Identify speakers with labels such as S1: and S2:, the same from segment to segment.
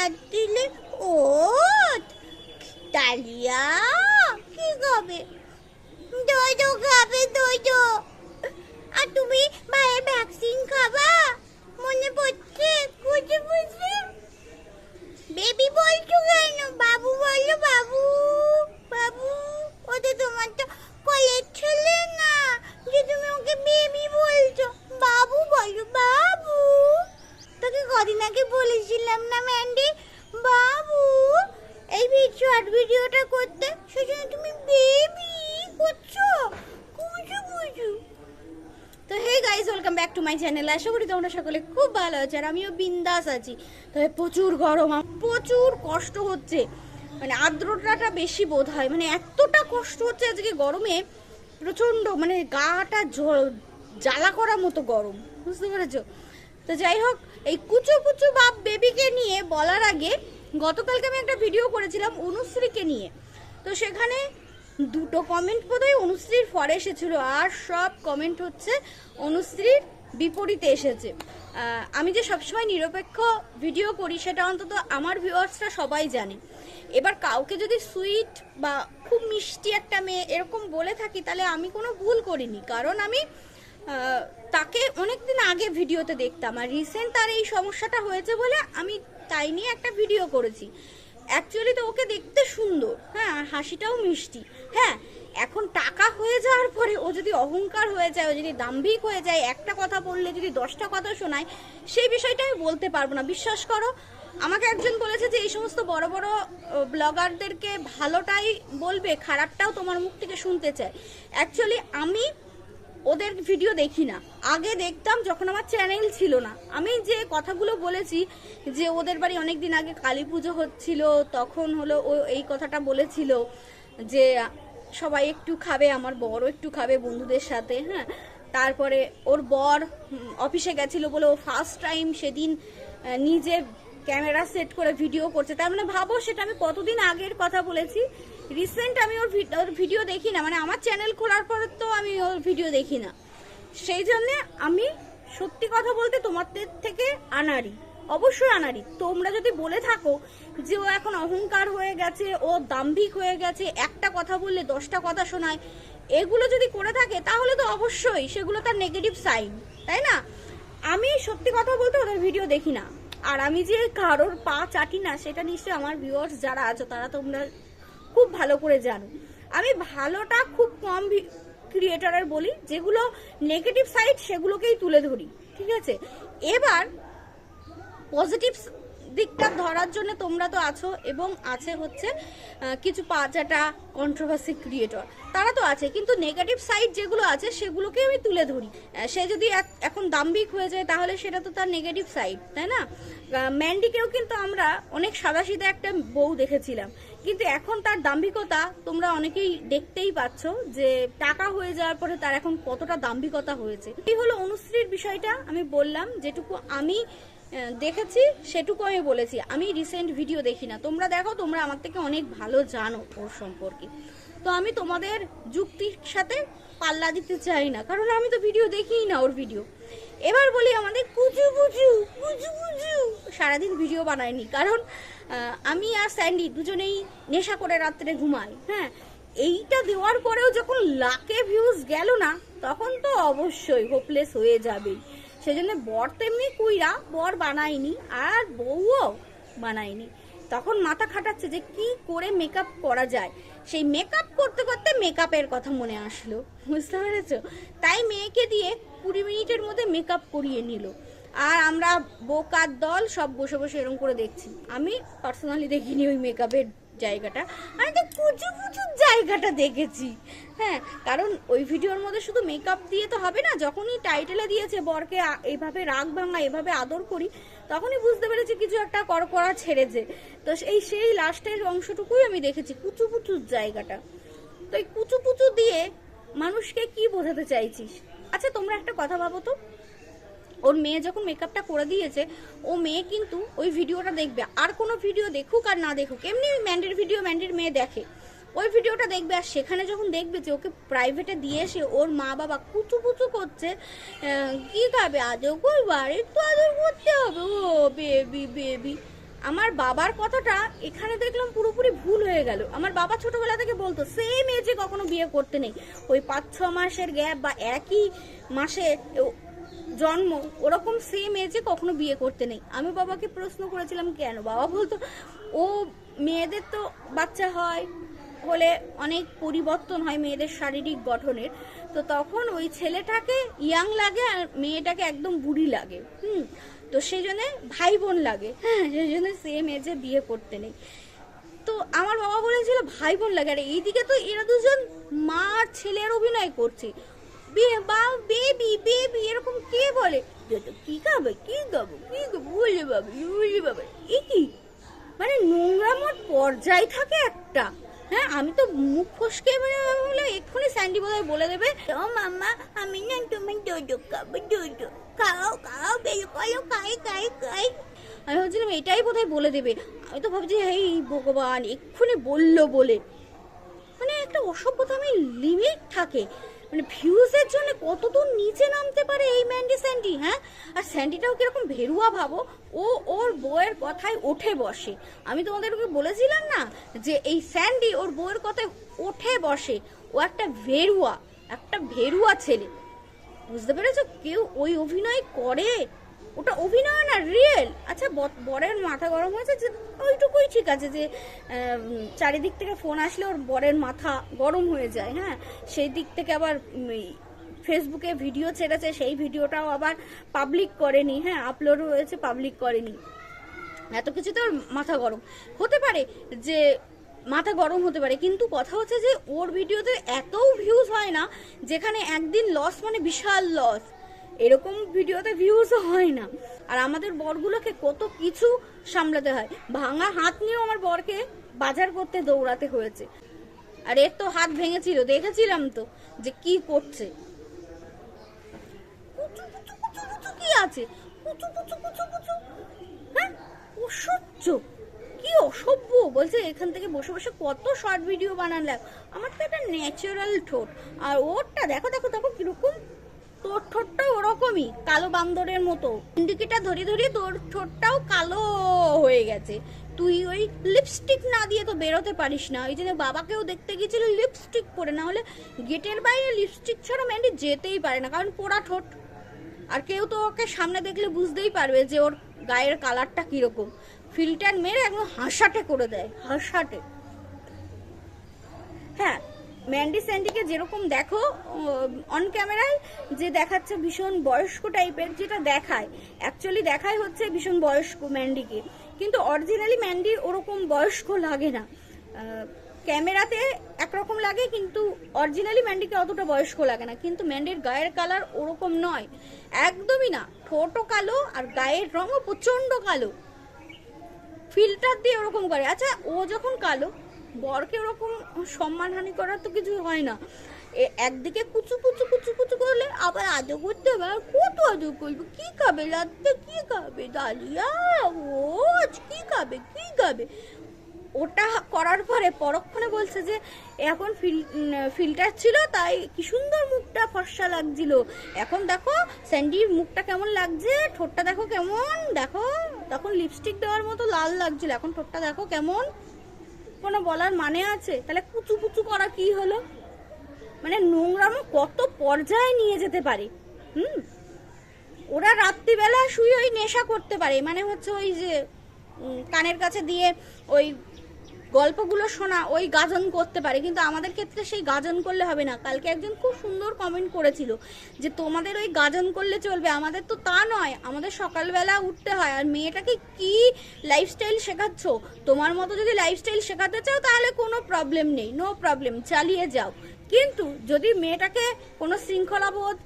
S1: রাত্রিলে ও dahlia কি খাবে দোদো খাবে দোদো আর তুমি মায়ের ভ্যাকসিন খাবা মনে পড়ছে বুঝে বুঝে বেবি বলছো কেন বাবু বলো বাবু বাবু ও তো তোমার তো কলের ছেলে না যে তুমি ওকে বেবি বলছো বাবু বলো বাবু তোকে কদিন আগে বলেছিলাম না ম্যান্ডি বাবু এই শর্ট ভিডিওটা করতে সেজন্য তুমি বেবি করছ কুচু কুচু তো hey guys welcome back to my channel আশা করি তোমরা সকলে খুব ভালো আছো আর আমিও বিন্দাস আছি। তবে প্রচুর গরম প্রচুর কষ্ট হচ্ছে। মানে আর্দ্রতাটা বেশি বোধ হয় মানে এতটা কষ্ট হচ্ছে আজকে গরমে, প্রচণ্ড মানে গাটা জ্বালা করার মতো গরম, বুঝতে পেরেছ? তো যাই হোক, এই কুচু কুচু বাপ বেবিকে নিয়ে বলার আগে গতকালকে আমি একটা ভিডিও করেছিলাম অনুশ্রীকে নিয়ে। তো সেখানে দুটো কমেন্ট বোধহয় অনুশ্রীর ফরে এসেছিল, আর সব কমেন্ট হচ্ছে অনুশ্রীর বিপরীতে এসেছে। আমি যে সবসময় নিরপেক্ষ ভিডিও করি, সেটা অন্তত আমার ভিউয়ার্সরা সবাই জানে। এবার কাউকে যদি সুইট বা খুব মিষ্টি একটা মেয়ে এরকম বলে থাকি, তাহলে আমি কোনো ভুল করিনি। কারণ আমি তাকে অনেকদিন আগে ভিডিওতে দেখতাম, আর রিসেন্ট তার এই সমস্যাটা হয়েছে বলে আমি তাই নিয়ে একটা ভিডিও করেছি। অ্যাকচুয়ালি তো ওকে দেখতে সুন্দর। হ্যাঁ আর হাসিটাও মিষ্টি। হ্যাঁ এখন টাকা হয়ে যাওয়ার পরে ও যদি অহংকার হয়ে যায়, ও যদি দাম্ভিক হয়ে যায়, একটা কথা বললে, যদি দশটা কথা শোনায়, সেই বিষয়টা আমি বলতে পারব না। বিশ্বাস করো, আমাকে একজন বলেছে যে, এই সমস্ত বড় বড় ব্লগারদেরকে ভালোটাই বলবে, খারাপটাও তোমার মুখ থেকে শুনতে চায়। অ্যাকচুয়ালি আমি ওদের ভিডিও দেখি না। আগে দেখতাম যখন আমার চ্যানেল ছিল না। আমি যে কথাগুলো বলেছি, যে ওদের বাড়ি অনেক দিন আগে কালী পুজো হচ্ছিল, তখন হলো ও এই কথাটা বলেছিল, যে সবাই একটু খাবে, আমার বড় একটু খাবে বন্ধুদের সাথে হ্যাঁ? তারপরে ওর বর অফিসে গেছিল বলে ও ফার্স্ট টাইম সেদিন নিজে ক্যামেরা সেট করে ভিডিও করছে। তার মানে ভাবো সেটা আমি কতদিন আগের কথা বলেছি রিসেন্ট আমি ওর ওর ভিডিও দেখি না মানে আমার চ্যানেল খোলার পর তো আমি ওর ভিডিও দেখি না। সেই জন্যে আমি সত্যি কথা বলতে তোমাদের থেকে আনারি অবশ্যই আনারি তোমরা যদি বলে থাকো যে ও এখন অহংকার হয়ে গেছে, ও দাম্ভিক হয়ে গেছে, একটা কথা বললে দশটা কথা শোনায়, এগুলো যদি করে থাকে তাহলে তো অবশ্যই সেগুলো তার নেগেটিভ সাইন তাই না? আমি সত্যি কথা বলতে ওদের ভিডিও দেখি না। আর আমি যে কারোর পা চাটি না, সেটা নিশ্চয়ই আমার ভিউয়ার্স যারা আছো, তারা তোমরা খুব ভালো করে জানো। আমি ভালোটা খুব কম ক্রিয়েটারের বলি, যেগুলো নেগেটিভ সাইড সেগুলোকেই তুলে ধরি, ঠিক আছে? এবার পজিটিভ দিকটা ধরার জন্য তোমরা তো আছো এবং আছে হচ্ছে কিছু পাঁচাটা কন্ট্রোভার্সি ক্রিয়েটর তারা তো আছে, কিন্তু নেগেটিভ সাইড যেগুলো আছে সেগুলোকে আমি তুলে ধরি। সে যদি এখন দাম্বিক হয়ে যায়, তাহলে সেটা তো তার নেগেটিভ সাইড তাই না? ম্যান্ডিকেও কিন্তু আমরা অনেক সাদাসিধে একটা বউ দেখেছিলাম। কিন্তু এখন তার দাম্ভিকতা তোমরা অনেকেই দেখতেই পাচ্ছ যে টাকা হয়ে যাওয়ার পরে তার এখন কতটা দাম্ভিকতা হয়েছে। এই হলো অনুশ্রীর বিষয়টা, আমি বললাম যেটুকু আমি দেখেছি, সেটুকু আমি বলেছি। আমি রিসেন্ট ভিডিও দেখি না। তোমরা দেখো, তোমরা আমার থেকে অনেক ভালো জানো ওর সম্পর্কে। তো আমি তোমাদের যুক্তির সাথে পাল্লা দিতে চাই না, কারণ আমি তো ভিডিও দেখিই না ওর ভিডিও এবার বলি আমাদের কুচু কুচু কুচু কুচু সারাদিন ভিডিও বানায়নি, কারণ আমি আর স্যান্ডি দুজনেই নেশা করে রাত্রে ঘুমাই হ্যাঁ? এইটা দেওয়ার পরেও যখন লাখে ভিউজ গেল না, তখন তো অবশ্যই হোপলেস হয়ে যাবে সেজন্য বর তেমনি কুইরা, বর বানায়নি আর বউও বানায়নি। তখন মাথা খাটাচ্ছে যে কি করে মেকআপ করা যায়। সেই মেকআপ করতে করতে মেকআপের কথা মনে আসলো, বুঝতে পেরেছ? তাই মেয়েকে দিয়ে কুড়ি মিনিটের মধ্যে মেকআপ করিয়ে নিল। আর আমরা বোকার দল সব বসে বসে এরকম করে দেখছি। আমি পার্সোনালি দেখিনি ওই মেকআপের জায়গাটা। আমি তো কুচু কুচু জায়গাটা দেখেছি। হ্যাঁ কারণ ওই ভিডিওর মধ্যে শুধু মেকআপ দিয়ে তো হবে না, যখনই টাইটেলে দিয়েছে, বরকে এইভাবে রাগ ভাঙা, এভাবে আদর করি, তখনই বুঝতে পেরেছি কিছু একটা কর, করা ছেড়েছে। তো এই সেই লাস্টের অংশটুকুই আমি দেখেছি, কুচু কুচুর জায়গাটা। তো এই কুচু কুচু দিয়ে মানুষকে কি বোঝাতে চাইছিস? আচ্ছা তোমরা একটা কথা ভাবো তো। ওর মেয়ে যখন মেকআপটা করে দিয়েছে, ও মেয়ে কিন্তু ওই ভিডিওটা দেখবে। আর কোনো ভিডিও দেখুক আর না দেখুক, এমনি ম্যান্ডের ভিডিও ম্যান্ডের মেয়ে দেখে। ওই ভিডিওটা দেখবে আর সেখানে যখন দেখবে যে ওকে প্রাইভেটে দিয়ে এসে ওর মা বাবা কুচু কুচু করছে কি খাবে? আদর করবে আরে তো আদর করতে হবে। ও বেবি বেবি আমার বাবার কথাটা এখানে দেখলাম পুরোপুরি ভুল হয়ে গেল। আমার বাবা ছোটবেলা থেকে বলতো সেম এজে কখনো বিয়ে করতে নেই। ওই পাঁচ ছ মাসের গ্যাপ বা একই মাসে জন্ম, ওরকম সেম এজে কখনো বিয়ে করতে নেই। আমি বাবাকে প্রশ্ন করেছিলাম, কেন? বাবা বলতো, ও মেয়েদের তো বাচ্চা হয়, হলে অনেক পরিবর্তন হয় মেয়েদের শারীরিক গঠনের। তো তখন ওই ছেলেটাকে ইয়াং লাগে আর মেয়েটাকে একদম বুড়ি লাগে, হুম? তো সেই জন্যে ভাই বোন লাগে হ্যাঁ? সেই জন্য সেম এজে বিয়ে করতে নেই। তো আমার বাবা বলেছিল ভাই বোন লাগে। আর এইদিকে তো এরা দুজন মা ছেলের অভিনয় করছে। বা বেবি বেবি, এরকম কে বলে? যে তো কি খাবে? কি খাব কি খাব বলে বাবা বলে বাবা। এ কি? মানে নোংরামোর পর্যায় থাকে একটা। হ্যাঁ আমি তো মুখ ফসকে মানে বললাম এক্ষুনি স্যান্ডি বোধহয় বলে দেবে।
S2: ও মাম্মা, আমি না তুমি দুধু খাব দুধু খাও খাও, বের করো, খাই খাই খাই।
S1: আমি ভাবছিলাম এটাই বোধহয় বলে দেবে। আমি তো ভাবছি এই ভগবান, এক্ষুনি বলল বলে। মানে একটা অসভ্যতা, আমি লিমিট থাকে। মানে ভিউজের জন্য কতদূর নিচে নামতে পারে এই ম্যান্ডি স্যান্ডি হ্যাঁ? আর স্যান্ডিটাও কীরকম ভেরুয়া ভাবো, ও ওর বউয়ের কথায় ওঠে বসে। আমি তোমাদেরকে বলেছিলাম না যে এই স্যান্ডি ওর বউয়ের কথায় ওঠে বসে, ও একটা ভেরুয়া একটা ভেরুয়া ছেলে। বুঝতে পেরেছ? কেউ ওই অভিনয় করে? ওটা অভিনয় না রিয়েল আচ্ছা বরের মাথা গরম হয়েছে যে, ওইটুকুই ঠিক আছে যে চারিদিক থেকে ফোন আসলে ওর বরের মাথা গরম হয়ে যায় হ্যাঁ? সেই দিক থেকে আবার ফেসবুকে ভিডিও ছেড়েছে, সেই ভিডিওটাও আবার পাবলিক করেনি হ্যাঁ? আপলোড হয়েছে পাবলিক করেনি। এত কিছু তো ওর মাথা গরম। হতে পারে যে, মাথা গরম হতে পারে, কিন্তু কথা হচ্ছে যে, ওর ভিডিওতে এতও ভিউজ হয় না, যেখানে একদিন লস মানে বিশাল লস এরকম ভিডিওতে ভিউজও হয় না। আর আমাদের বরগুলোকে কত কিছু সামলাতে হয়। ভাঙা হাত নিয়েও আমার বরকে বাজার করতে দৌড়াতে হয়েছে। আর এর তো হাত ভেঙেছিল, দেখেছিলাম তো যে কি করছে। কি আছে? হ্যাঁ অসহ্য। কি অসভ্য। বলছে, এখান থেকে বসে বসে কত শর্ট ভিডিও বানালাম। আমার তো একটা ন্যাচারাল ঠোঁট। আর ওরটা, দেখো দেখো দেখো, কীরকম ওরকমই কালো বান্দরের মতো। ইন্ডিকেটার ধরে ধরে তোর ঠোঁটটাও কালো হয়ে গেছে। তুই ওই লিপস্টিক না দিয়ে তো বেরোতে পারিস না। ওই জন্য বাবাকেও দেখতে গিয়েছিল লিপস্টিক পরে। না হলে গেটের বাইরে লিপস্টিক ছাড়া ম্যান্ডি যেতেই পারে না, কারণ পোড়া ঠোঁট। আর কেউ তো ওকে সামনে দেখলে বুঝতেই পারবে যে ওর গায়ের কালারটা কীরকম। ফিল্টার মেরে একদম হাসাটে করে দেয়, হাসাটে। হ্যাঁ ম্যান্ডি স্যান্ডিকে যেরকম দেখো অন ক্যামেরায় যে দেখাচ্ছে ভীষণ বয়স্ক টাইপের যেটা দেখায় অ্যাকচুয়ালি দেখায় হচ্ছে ভীষণ বয়স্ক ম্যান্ডিকে। কিন্তু অরিজিনালি ম্যান্ডির ওরকম বয়স্ক লাগে না। ক্যামেরাতে একরকম লাগে, কিন্তু অরিজিনালি ম্যান্ডিকে অতটা বয়স্ক লাগে না। কিন্তু ম্যান্ডির গায়ের কালার ওরকম নয়। একদমই না। ঠোঁটও কালো আর গায়ের রঙও প্রচণ্ড কালো। ফিল্টার দিয়ে ওরকম করে। আচ্ছা ও যখন কালো বরকে ওরকম সম্মানহানি করার তো কিছু হয় না। একদিকে কুচু কুচু কুচু কুচু করলে, আবার আদৌ করতে হবে আর কত আদৌ করব? কি খাবে রাত্রে? কি খাবে? ডালিয়া? ও কি খাবে? কি খাবে? ওটা করার পরে পরক্ষণে বলছে যে, এখন ফিল্টার ছিল, তাই কি সুন্দর মুখটা ফর্সা লাগছিল। এখন দেখো, স্যান্ডির মুখটা কেমন লাগছে? ঠোঁটটা দেখো কেমন? দেখো, তখন লিপস্টিক দেওয়ার মতো লাল লাগছিল। এখন ঠোঁটটা দেখো কেমন? কোনো বলার মানে আছে? তাহলে কুচু কুচু করা কি হলো? মানে নোংরামো কত পর্যায়ে নিয়ে যেতে পারে? হুম? ওরা রাত্রিবেলা শুয়ে ওই নেশা করতে পারে। মানে হচ্ছে ওই যে কানের কাছে দিয়ে ওই গল্পগুলো শোনা, ওই গাজন করতে পারে, কিন্তু আমাদের ক্ষেত্রে সেই গাজন করলে হবে না। কালকে একজন খুব সুন্দর কমেন্ট করেছিল যে, তোমাদের ওই গাজন করলে চলবে। আমাদের তো তা নয়, আমাদের সকালবেলা উঠতে হয়। আর মেয়েটাকে কি লাইফস্টাইল শেখাচ্ছ? তোমার মতো যদি লাইফস্টাইল শেখাতে চাও, তাহলে কোনো প্রবলেম নেই নো প্রবলেম চালিয়ে যাও। কিন্তু যদি মেয়েটাকে কোনো শৃঙ্খলাবোধ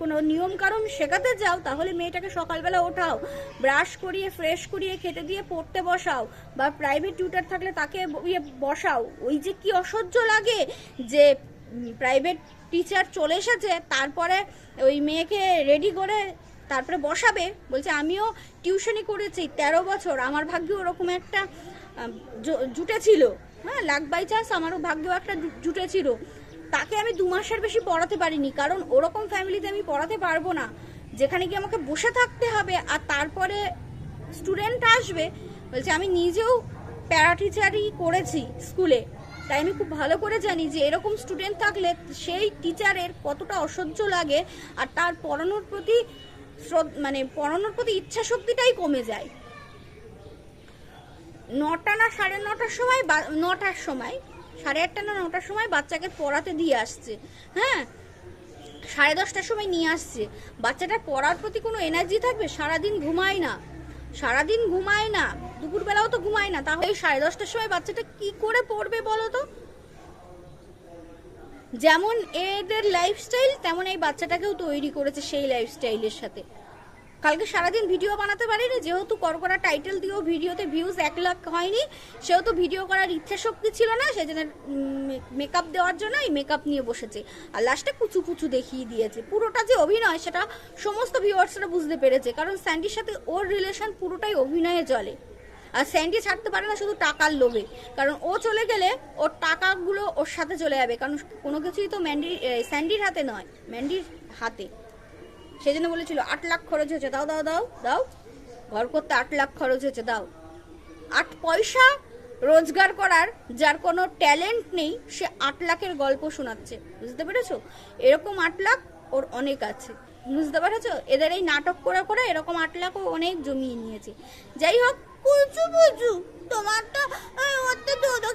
S1: কোনো নিয়ম কারণ শেখাতে যাও তাহলে মেয়েটাকে সকালবেলা ওঠাও, ব্রাশ করিয়ে ফ্রেশ করিয়ে খেতে দিয়ে পড়তে বসাও বা প্রাইভেট টিউটার থাকলে তাকে ইয়ে বসাও। ওই যে কি অসহ্য লাগে যে প্রাইভেট টিচার চলে এসেছে, তারপরে ওই মেয়েকে রেডি করে তারপরে বসাবে। বলছে, আমিও টিউশনি করেছি তেরো বছর, আমার ভাগ্যে ওরকম একটা জুটেছিল। হ্যাঁ লাখ বাই চান্স আমারও ভাগ্যেও একটা জুটেছিল। তাকে আমি দু মাসের বেশি পড়াতে পারিনি, কারণ ওরকম ফ্যামিলিতে আমি পড়াতে পারব না। যেখানে কি আমাকে বসে থাকতে হবে, আর তারপরে স্টুডেন্ট আসবে, বলছে আমি নিজেও প্যারা টিচারই করেছি স্কুলে তাই আমি খুব ভালো করে জানি যে এরকম স্টুডেন্ট থাকলে সেই টিচারের কতটা অসহ্য লাগে, আর তার পড়ানোর প্রতি মানে পড়ানোর প্রতি ইচ্ছা শক্তিটাই কমে যায়। নটা না সাড়ে নটার সময় বা- নটার সময় সাড়ে আটটা না নটার সময় বাচ্চাকে পড়াতে দিয়ে আসছে। হ্যাঁ? সাড়ে দশটার সময় নিয়ে আসছে। বাচ্চাটা পড়ার প্রতি কোনো এনার্জি থাকবে? সারাদিন ঘুমায় না। সারাদিন ঘুমায় না। দুপুরবেলাও তো ঘুমায় না। তাহলে সাড়ে দশটার সময় বাচ্চাটা কি করে পড়বে বলো তো? যেমন এদের লাইফস্টাইল তেমন এই বাচ্চাটাকেও তৈরি করেছে সেই লাইফস্টাইলের সাথে। কালকে সারাদিন ভিডিও বানাতে পারিনি, যেহেতু করকরা টাইটেল দিয়েও ভিডিওতে ভিউজ এক লাখ হয়নি, সেহেতু ভিডিও করার ইচ্ছা শক্তি ছিল না সেই জন্য মেকআপ দেওয়ার জন্য এই মেকআপ নিয়ে বসেছে। আর লাস্টে কুচু কুচু দেখিয়ে দিয়েছে। পুরোটা যে অভিনয়, সেটা সমস্ত ভিউয়ার্সরা বুঝতে পেরেছে, কারণ স্যান্ডির সাথে ওর রিলেশন পুরোটাই অভিনয়ে চলে। আর স্যান্ডি ছাড়তে পারে না শুধু টাকার লোভে, কারণ ও চলে গেলে ওর টাকাগুলো ওর সাথে চলে যাবে, কারণ কোনো কিছুই তো ম্যান্ডি স্যান্ডির হাতে নয়, ম্যান্ডির হাতে। সেই জন্য বলেছিল, আট লাখ খরচ হয়েছে, দাও দাও দাও দাও। ঘর করতে আট লাখ খরচ হয়েছে, দাও। আট পয়সা রোজগার করার যার কোনো ট্যালেন্ট নেই, সে আট লাখের গল্প শোনাচ্ছে। বুঝতে পেরেছ? এরকম আট লাখ ওর অনেক আছে। বুঝতে পেরেছ? এদের এই নাটক করে করে এরকম আট লাখ ও অনেক জমিয়ে নিয়েছে। যাই হোক
S2: কুচু বুচু তোমার তো ওর তো